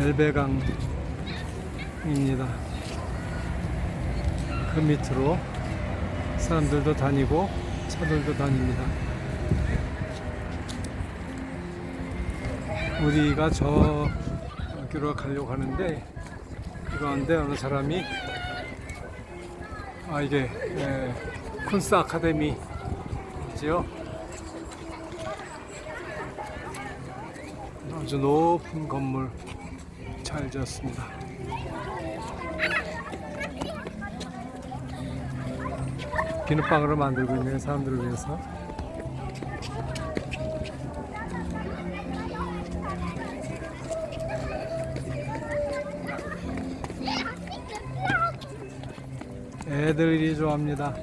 엘베강입니다. 그 밑으로 사람들도 다니고 차들도 다닙니다. 우리가 저기로 가려고 하는데 그런데 어느 사람이 아 이게 에, 쿤스 아카데미지요. 아주 높은 건물 잘 지었습니다. 비눗방울을 만들고 있는 사람들을 위해서 애들이 좋아합니다.